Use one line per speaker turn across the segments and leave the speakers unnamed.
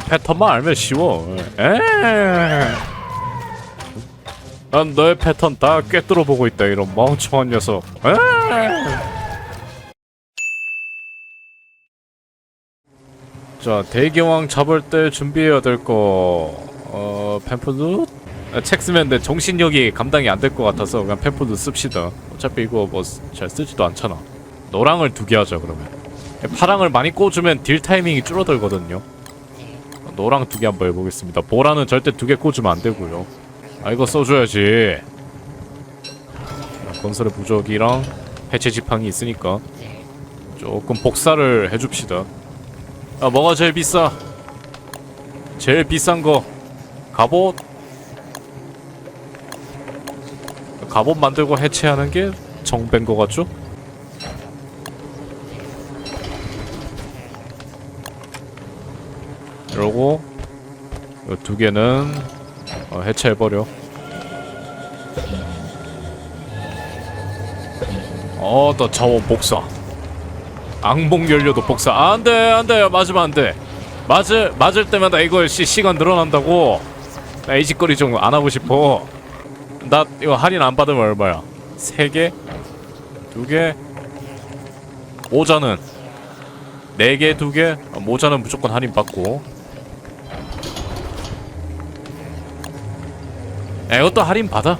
패턴만 알면 쉬워. 에. 난 너의 패턴 다 꿰뚫어 보고 있다 이런 멍청한 녀석. 에. 자 대경왕 잡을 때 준비해야 될 거. 어 팸푸드? 아, 책 쓰면 내 정신력이 감당이 안 될 것 같아서 그냥 팸푸드 씁시다. 어차피 이거 뭐 잘 쓰지도 않잖아. 노랑을 두 개 하자 그러면. 파랑을 많이 꽂으면 딜 타이밍이 줄어들거든요. 노랑 두 개 한번 해보겠습니다. 보라는 절대 두 개 꽂으면 안 되고요. 아 이거 써줘야지. 자, 건설의 부적이랑 해체 지팡이 있으니까 조금 복사를 해줍시다. 아 뭐가 제일 비싸? 제일 비싼 거 갑옷. 갑옷 만들고 해체하는 게 정배인 거 같죠? 이러고 이 두 개는 어, 해체해버려. 어또 자원 복사. 악몽 연료도 복사. 안돼 안돼. 맞으면 안돼. 맞을 맞을 때마다 이거 시, 시간 늘어난다고. 나 이 짓거리 좀 안 하고 싶어. 나 이거 할인 안 받으면 얼마야? 세 개? 두 개? 모자는. 네 개, 두 개? 어, 모자는 무조건 할인 받고 야, 이것도 할인 받아.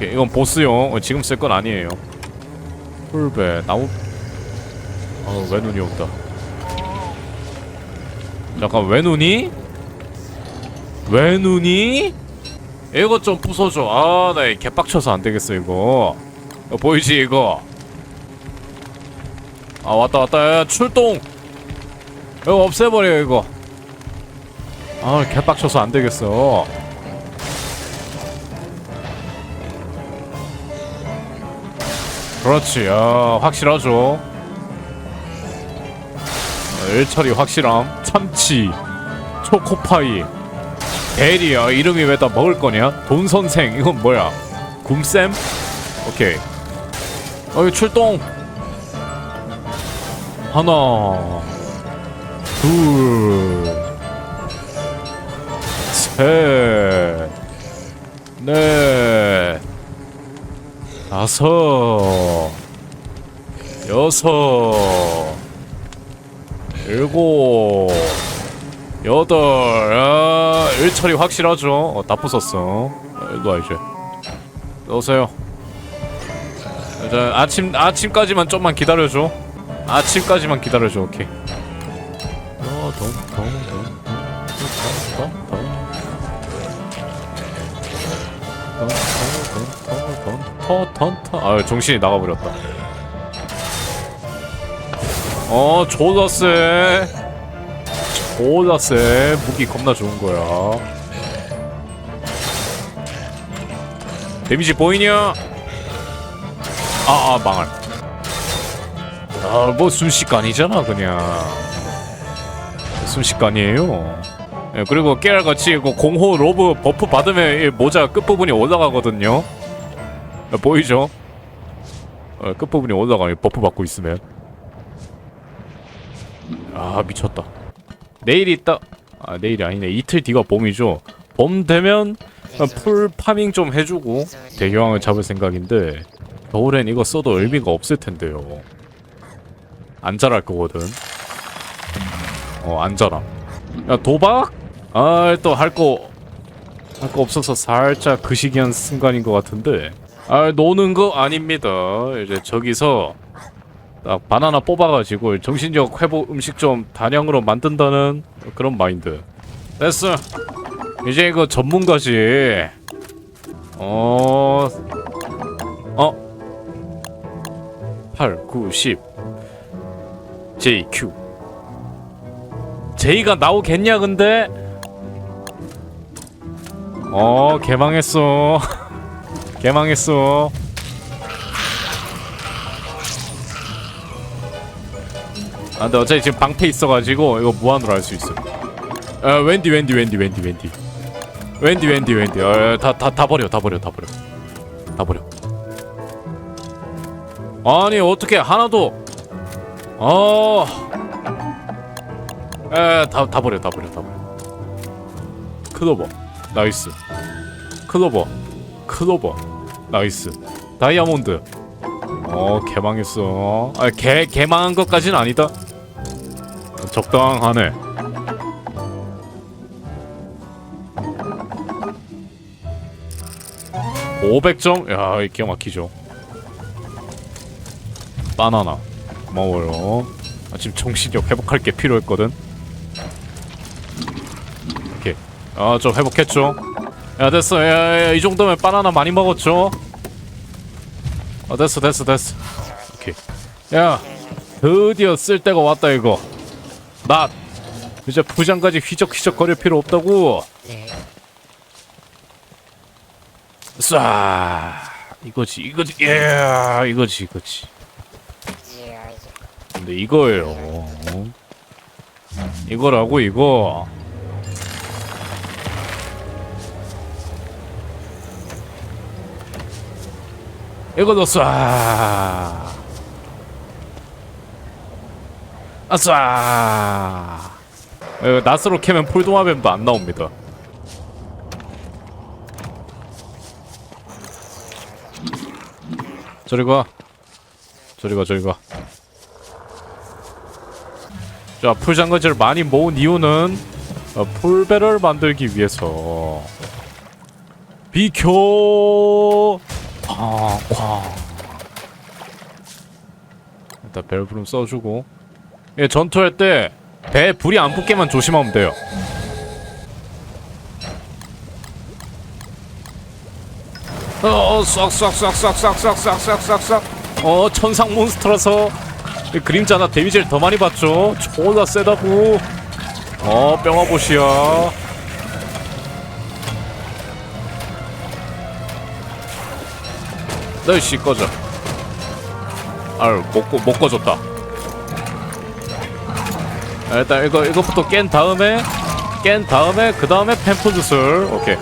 이건 보스용. 어, 지금 쓸 건 아니에요. 풀배 나무. 어, 왜 눈이 온다. 잠깐 왜 눈이? 왜 눈이? 이거 좀 부숴줘. 아, 나 개빡쳐서 안 되겠어 이거. 이거 보이지 이거? 아 왔다 왔다 야, 출동. 이거 없애버려 이거. 아 개빡쳐서 안 되겠어. 그렇지, 아 확실하죠. 어, 일처리 확실함. 참치, 초코파이, 베리야 이름이 왜 다 먹을 거냐? 돈 선생 이건 뭐야? 굼쌤? 오케이. 어이 출동. 하나, 셋, 넷, 다섯, 여섯, 일곱, 여덟. 아, 일처리 확실하죠? 어, 다 부쉈어. 어, 일로 와 이제. 넣으세요. 자, 아침 아침까지만 좀만 기다려줘. 아침까지만 기다려줘. 오케이. 어, 돈. 턴턴턴 턴턴턴턴턴 아 정신이 나가버렸다. 어 존나 쎄 존나 쎄 무기 겁나 좋은 거야. 데미지 보이냐? 아아 망할. 아뭐 순식간이잖아 그냥. 순식간이에요. 예, 그리고 깨알같이 이거 공호 로브 버프 받으면 이 모자 끝부분이 올라가거든요. 예, 보이죠? 어, 끝부분이 올라가 버프 받고 있으면. 아 미쳤다. 내일이 있다. 아 내일이 아니네. 이틀 뒤가 봄이죠. 봄 되면 풀 파밍 좀 해주고 대교황을 잡을 생각인데 겨울엔 이거 써도 의미가 없을 텐데요. 안 자랄 거거든. 어안 자라. 야 도박? 아 또 할 거 할 거 없어서 살짝 그 시기한 순간인 것 같은데 아 노는 거 아닙니다. 이제 저기서 딱 바나나 뽑아가지고 정신력 회복 음식 좀 다량으로 만든다는 그런 마인드. 됐어. 이제 이거 전문가지. 어... 어? 8, 9, 10 JQ 제이가 나오겠냐 근데? 어 개망했어 개망했어. 아, 근데 어차피 지금 방패 있어가지고 이거 무한으로 할 수 있어. 아, 웬디, 웬디, 웬디, 웬디, 웬디. 웬디, 웬디, 웬디. 어, 어, 다, 다, 다 버려, 다 버려, 다 버려. 다 버려. 아니, 어떻게 하나도. 어. 에, 다, 다 버려, 다 버려, 다 버려. 클로버. 나이스. 클로버. 클로버. 나이스. 다이아몬드. 어 개망했어. 아 개 개망한 것까진 아니다. 적당하네. (500점) 야 기가 막히죠. 바나나. 고마워요. 아, 지금 정신력 회복할 게 필요했거든. 오케이. 아좀 회복했죠 야 됐어. 야이 야, 이 정도면 바나나 많이 먹었죠? 아 됐어 됐어 됐어. 오케이. 야 드디어 쓸 때가 왔다 이거. 나 이제 부장까지 휘적휘적 거릴 필요 없다고. 쏴 이거지 이거지. 예 이거지 이거지. 근데 이거예요. 어? 이거라고 이거 이거도 쏴 아싸. 어, 낫으로 캐면 폴도마뱀도 안 나옵니다. 저리 가 저리 가 저리 가 자, 풀장거지를 많이 모은 이유는 어, 풀배를 만들기 위해서. 비켜 쾅 쾅 일단 벨브룸 써주고 예, 전투할 때배 불이 안 붙게만 조심하면 돼요 어, 싹싹싹싹싹싹싹싹싹 어, 천상 몬스터라서 이 그림자나 데미지를 더 많이 받죠. 존나 세다고. 어, 뿅아보시야. 너씨 꺼져. 아유, 못, 꺼- 못 꺼졌다. 아, 일단 이거 이것부터 깬 다음에 깬 다음에 그 다음에 펜포드슬 오케이.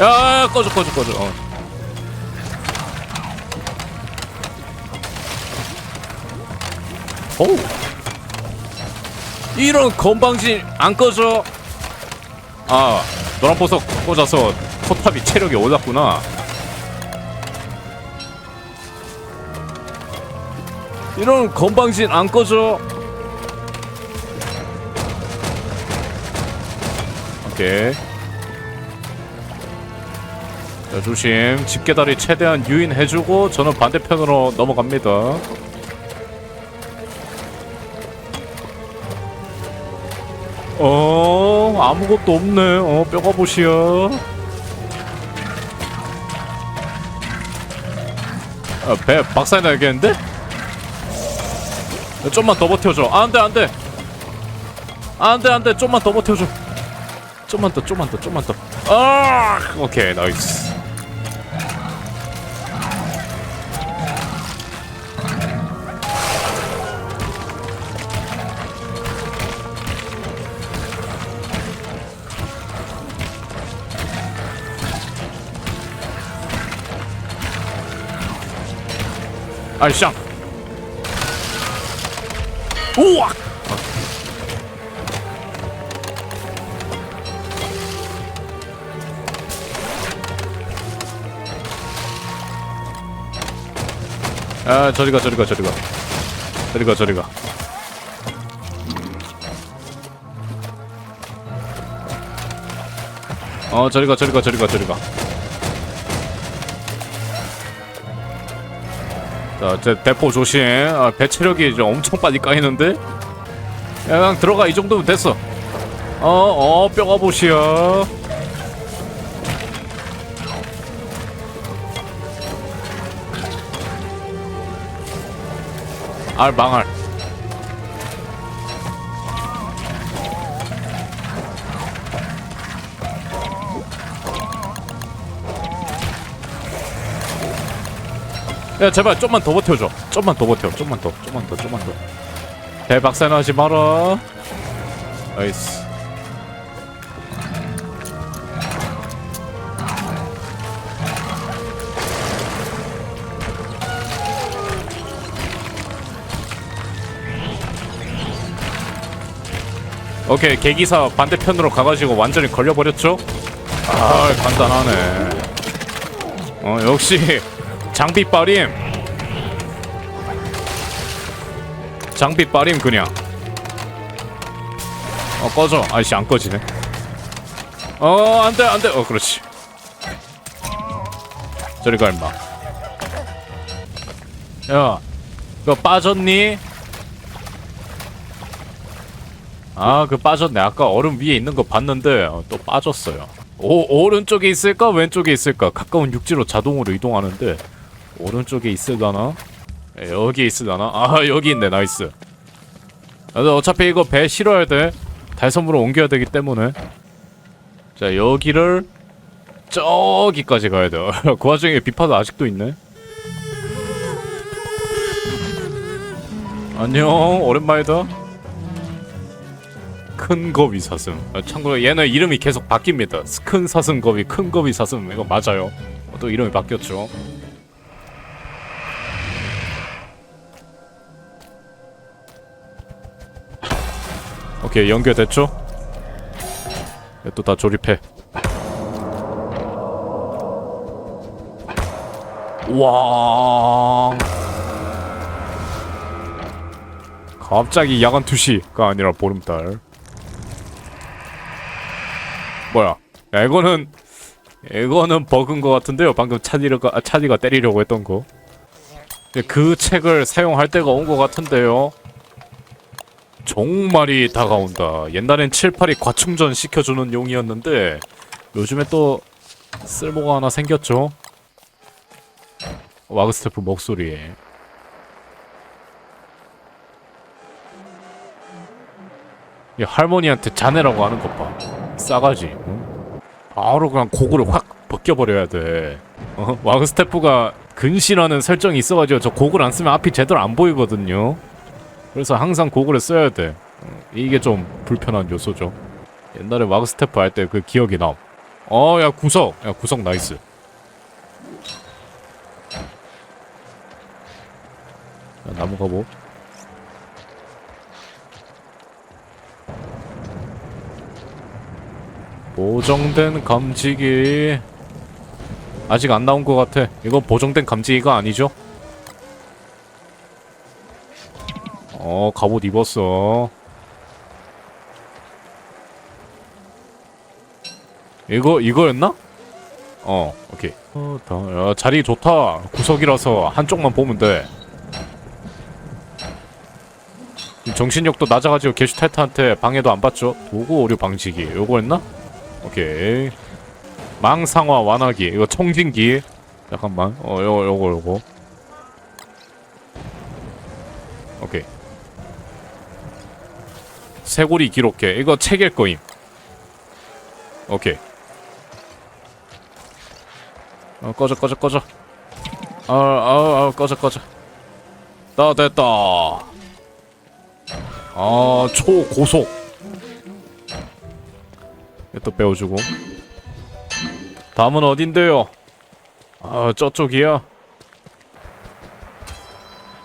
야, 야, 야, 꺼져, 꺼져, 꺼져. 어. 오. 이런 건방진 안 꺼져. 아, 노란 보석 꽂아서 포탑이 체력이 올랐구나. 이런 건방진 안 꺼져. 오케이. 자, 조심. 집게다리 최대한 유인해주고 저는 반대편으로 넘어갑니다. 어, 아무것도 없네. 어, 뼈가 보시야. 아, 배 박살이 나겠는데? 야, 좀만 더 버텨줘. 아, 안 돼, 안 돼. 안 돼, 안 돼. 좀만 더 버텨줘. 좀만 더, 좀만 더, 좀만 더. 아, 오케이, 나이스. 아이샹 우와! 아 저리가 저리가 저리가. 저리가 저리가. 어 저리가 저리가 저리가 저리가 자, 제 대포 조심. 아, 배 체력이 이제 엄청 빨리 까이는데? 야, 그냥 들어가. 이 정도면 됐어. 어, 어, 뼈가 보시야. 알 망할. 야 제발 좀만 더 버텨줘. 좀만 더 버텨. 좀만 더. 좀만 더. 좀만 더. 대박살 나지 마라. 나이스. 오케이 계기사 반대편으로 가가지고 완전히 걸려버렸죠? 아 간단하네. 어 역시 장비 빠림. 장비 빠림 그냥. 어 꺼져. 아이씨 안 꺼지네. 어 안돼 안돼. 어 그렇지. 저리 가 임마. 야 그거 빠졌니? 아 그 빠졌네. 아까 얼음 위에 있는 거 봤는데 어, 또 빠졌어요. 오 오른쪽에 있을까? 왼쪽에 있을까? 가까운 육지로 자동으로 이동하는데 오른쪽에 있을라나? 에, 여기 있을라나? 아 여기 있네. 나이스. 그래서 어차피 이거 배 실어야 돼 달섬으로 옮겨야 되기 때문에. 자 여기를 저기까지 가야 돼그 와중에 비파도 아직도 있네. 안녕 오랜만이다. 큰 거위 사슴. 아, 참고로 얘는 이름이 계속 바뀝니다. 큰 사슴 거위 큰 거위 사슴. 이거 맞아요. 어, 또 이름이 바뀌었죠 오케이 연결됐죠? 또 다 조립해 와 갑자기 야간 투시가 아니라 보름달 뭐야 야 이거는 이거는 버그인 것 같은데요 방금 차디가 아, 차디가 때리려고 했던 거. 근데 그 책을 사용할 때가 온 것 같은데요. 종말이 다가온다. 옛날엔 7, 8이 과충전 시켜주는 용이었는데 요즘에 또 쓸모가 하나 생겼죠. 와그스테프 목소리에 이 할머니한테 자네라고 하는 것 봐. 싸가지. 응? 바로 그냥 고글을 확 벗겨버려야 돼. 어? 와그스테프가 근시라는 설정이 있어가지고 저 고글 안 쓰면 앞이 제대로 안 보이거든요. 그래서 항상 고글을 써야 돼. 어, 이게 좀 불편한 요소죠. 옛날에 와그스테프 할 때 그 기억이 남. 어, 야 구석, 야 구석 나이스. 야, 나무 가보. 보정된 감지기 아직 안 나온 것 같아. 이거 보정된 감지기가 아니죠? 어, 갑옷 입었어. 이거 이거였나? 어, 오케이. 어, 다, 야, 자리 좋다. 구석이라서 한쪽만 보면 돼. 정신력도 낮아가지고 게슈탈트한테 방해도 안 받죠. 도구 오류 방지기. 요거였나? 오케이. 망상화 완화기. 이거 청진기. 잠깐만. 어, 요거, 요거, 요거. 오케이. 쇠고리 기록해. 이거 책일 거임. 오케이. 어, 꺼져, 꺼져, 꺼져. 아, 아, 아, 꺼져, 꺼져. 다 됐다. 아, 초고속. 또 빼어주고. 다음은 어딘데요? 아, 저쪽이야.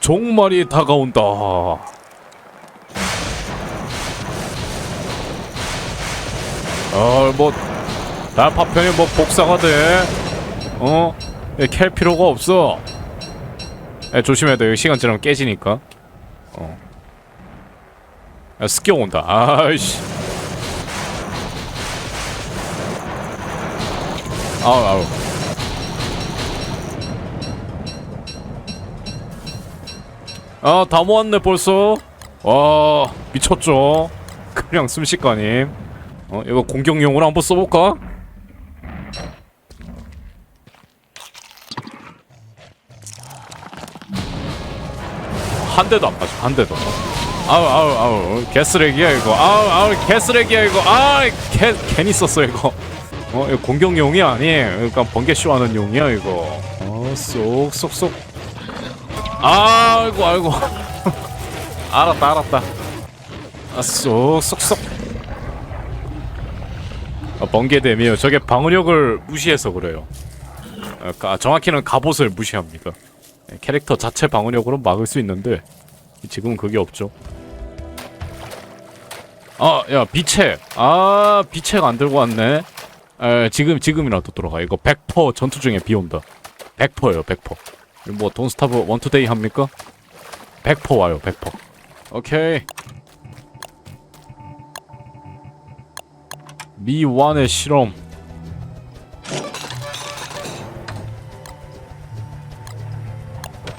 종말이 다가온다. 아, 뭐 날파편이 뭐 복사가 돼? 어? 예, 캘 필요가 없어. 야, 조심해야 돼. 시간 지나면 깨지니까. 어. 야, 습격 온다. 아이씨. 아우 아우 아 다 모았네 벌써 와 미쳤죠 그냥 순식간임 어 이거 공격용으로 한번 써볼까? 한 대도 안 맞아 한 대도 아우 아우 아우 개쓰레기야 이거 아우 아우 개쓰레기야 이거 아개 괜히 썼어 이거 어, 이거 공격용이 아니에요. 그러니까 번개 쇼 하는 용이야 이거. 어, 쏙쏙쏙. 아이고 아이고. 알았다 알았다. 아, 쏙쏙쏙. 어, 번개됨이요. 저게 방어력을 무시해서 그래요. 어, 가- 정확히는 갑옷을 무시합니다. 네, 캐릭터 자체 방어력으로 막을 수 있는데 지금은 그게 없죠. 아, 야 비책. 아, 비책 안 들고 왔네. 에, 지금 지금이라도 돌아가. 이거 100% 전투 중에 비 온다. 100%예요, 100%. 뭐 돈스타브 원투데이 합니까? 100% 와요, 100%. 오케이. 미완의 실험.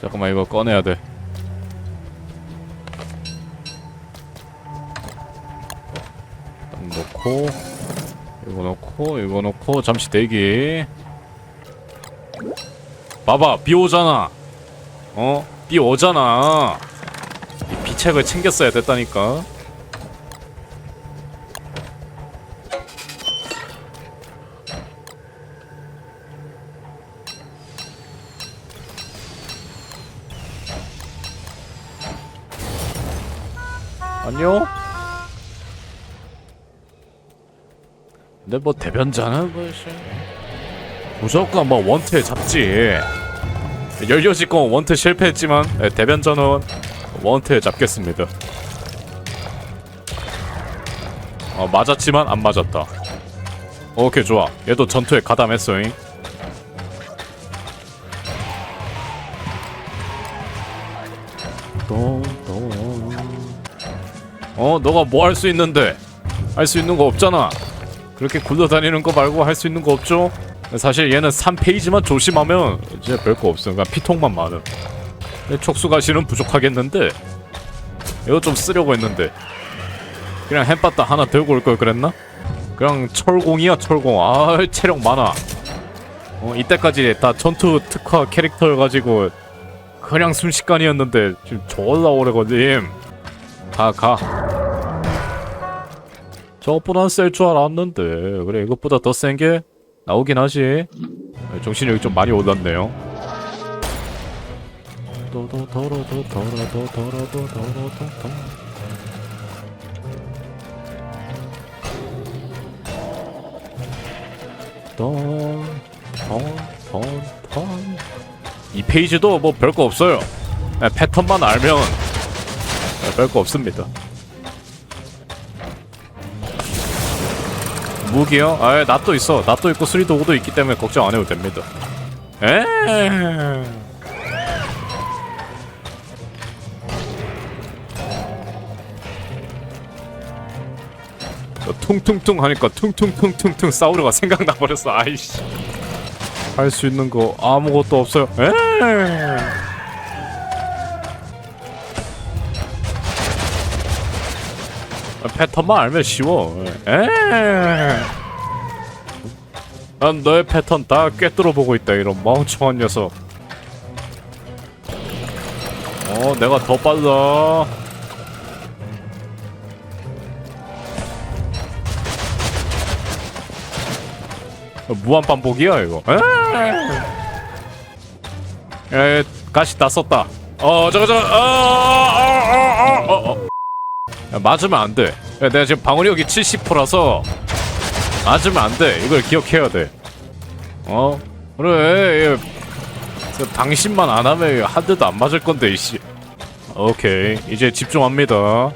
잠깐만 이거 꺼내야 돼. 딱 놓고 이거 놓고 이거 놓고 잠시 대기. 봐봐 비 오잖아. 어? 비 오잖아. 이 비책을 챙겼어야 됐다니까. 안녕? 근데 뭐 대변자는 뭐 씨, 무조건 뭐 원태 잡지. 건 원태 실패했지만 네, 대변자는 원태 잡겠습니다. 어 맞았지만 안 맞았다. 오케이 좋아. 얘도 전투에 가담했어잉 어 너가 뭐 할 수 있는데? 할 수 있는 거 없잖아. 그렇게 굴러다니는 거 말고 할 수 있는 거 없죠? 사실 얘는 3페이지만 조심하면 이제 별거 없어. 그냥 피통만 많음. 근데 촉수 가시는 부족하겠는데? 이거 좀 쓰려고 했는데. 그냥 햄바타 하나 들고 올 걸 그랬나? 그냥 철공이야 철공. 아 체력 많아. 어 이때까지 다 전투 특화 캐릭터 가지고 그냥 순식간이었는데 지금 졸라 오래 걸림 가가. 저것보단 셀 줄 알았는데. 그래 이것보다 더 센 게 나오긴 하지. 네, 정신력이 좀 많이 올랐네요. 이 페이지도 뭐 별거 없어요. 네, 패턴만 알면. 네, 별거 없습니다 무기요? 아, 낫도 있어. 낫도 있고 수리 도구도 있기 때문에 걱정 안 해도 됩니다. 에? 퉁퉁퉁 하니까 퉁퉁퉁퉁퉁 사우르가 생각나 버렸어. 아이씨. 할 수 있는 거 아무것도 없어요. 에? 패턴만 알면 쉬워. 에. 난 너의 패턴 다 꿰뚫어 보고 있다 이런 멍청한 녀석. 어, 내가 더 빨라. 무한 반복이야 이거. 에. 에, 가시 다 썼다. 어, 저거 저거. 어, 어, 어, 어. 야, 맞으면 안 돼. 야, 내가 지금 방어력이 70%라서 맞으면 안 돼. 이걸 기억해야 돼. 어? 그래. 얘, 저 당신만 안 하면 한 대도 안 맞을 건데 이씨. 오케이. 이제 집중합니다.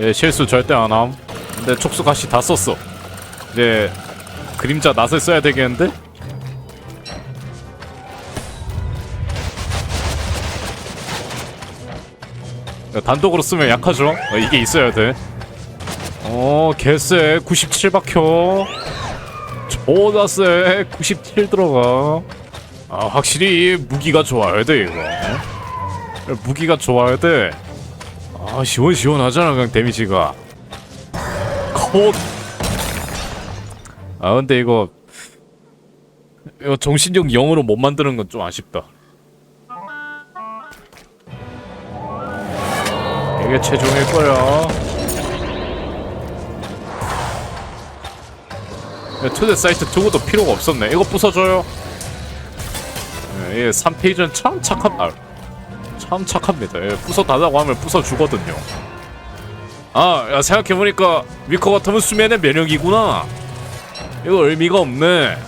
예, 실수 절대 안 함. 근데 촉수 가시 다 썼어. 이제 그림자 낫을 써야 되겠는데? 단독으로 쓰면 약하죠? 어, 이게 있어야 돼. 어, 개쎄. 97 박혀. 존나 쎄. 97 들어가. 아, 확실히 무기가 좋아야 돼, 이거. 어? 무기가 좋아야 돼. 아, 시원시원하잖아, 그냥 데미지가. 컷. 아, 근데 이거. 이거 정신력 0으로 못 만드는 건 좀 아쉽다. 이게 최종일 거야. 야, 투대 사이트 두고도 필요가 없었네. 이거 부숴줘요. 예, 예, 3페이지는 참 착한, 아, 참 착합니다. 예, 부숴달라고 하면 부숴주거든요. 아, 야, 생각해보니까 위커 같으면 수면의 면역이구나. 이거 의미가 없네.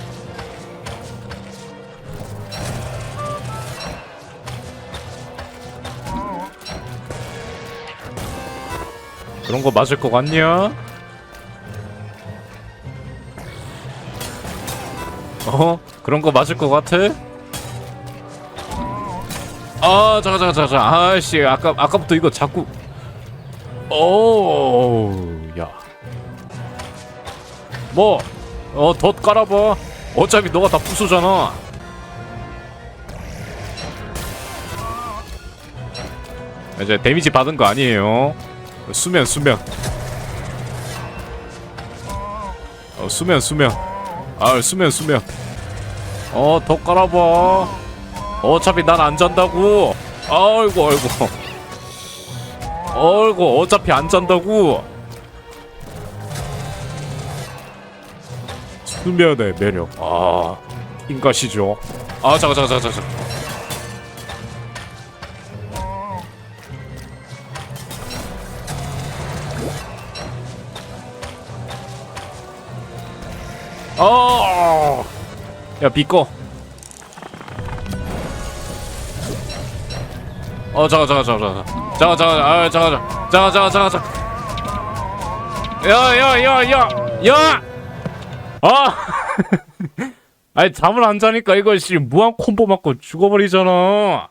그런 거 맞을 것 같냐? 어? 그런 거 맞을 것 같아? 아, 잠깐, 잠깐, 잠깐, 아씨, 아까 아까부터 이거 자꾸, 오, 야, 뭐, 어, 덧 깔아봐. 어차피 너가 다 부수잖아. 이제 데미지 받은 거 아니에요. 수면, 수면. 어, 수면, 수면. 아, 수면, 수면. 어, 더 깔아봐. 어차피 난 안 잔다고. 아이고, 아이고. 아이고, 어차피 안 잔다고. 수면의 매력. 아, 인가시죠. 아, 잠깐, 잠깐, 잠깐, 잠깐. 어, 야 비꺼. 어 잠깐 잠깐 잠깐 잠깐 잠깐 잠깐 아 잠깐 잠깐 잠깐 잠깐 잠깐 야야야야 야! 아! 아니 잠을 안 자니까 이거 씨 무한 콤보 맞고 죽어버리잖아.